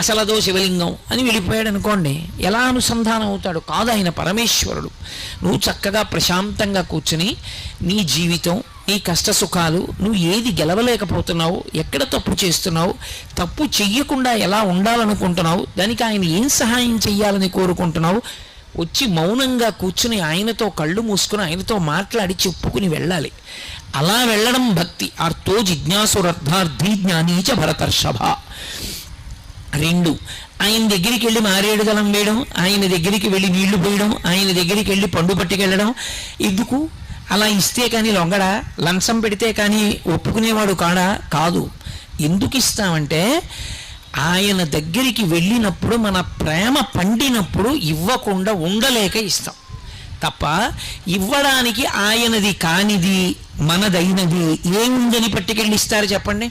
అసలదో శివలింగం అని వెళ్ళిపోయాడు అనుకోండి ఎలా అనుసంధానం అవుతాడు? కాదు ఆయన పరమేశ్వరుడు. నువ్వు చక్కగా ప్రశాంతంగా కూర్చుని నీ జీవితం నీ కష్ట సుఖాలు నువ్వు ఏది గెలవలేకపోతున్నావు ఎక్కడ తప్పు చేస్తున్నావు తప్పు చెయ్యకుండా ఎలా ఉండాలనుకుంటున్నావు దానికి ఆయన ఏం సహాయం చెయ్యాలని కోరుకుంటున్నావు? వచ్చి మౌనంగా కూర్చుని ఆయనతో కళ్ళు మూసుకుని ఆయనతో మాట్లాడి చెప్పుకుని వెళ్ళాలి. అలా వెళ్ళడం భక్తి. అర్థో జిజ్ఞాసురర్థార్థి జ్ఞానీచ భరతర్షభ. రెండు. ఆయన దగ్గరికి వెళ్ళి మారేడు దళం వేయడం ఆయన దగ్గరికి వెళ్ళి నీళ్ళు పోయడం ఆయన దగ్గరికి వెళ్ళి పండు పట్టుకెళ్ళడం ఎందుకు? అలా ఇస్తే కానీ లొంగడా లంచం పెడితే కానీ ఒప్పుకునేవాడు కాడా? కాదు. ఎందుకు ఇస్తామంటే ఆయన దగ్గరికి వెళ్ళినప్పుడు మన ప్రేమ పండినప్పుడు ఇవ్వకుండా ఉండలేక ఇస్తాం. తప్ప ఇవ్వడానికి ఆయనది కానిది మనదైనది ఏముందని పట్టుకెళ్ళి ఇస్తారు చెప్పండి?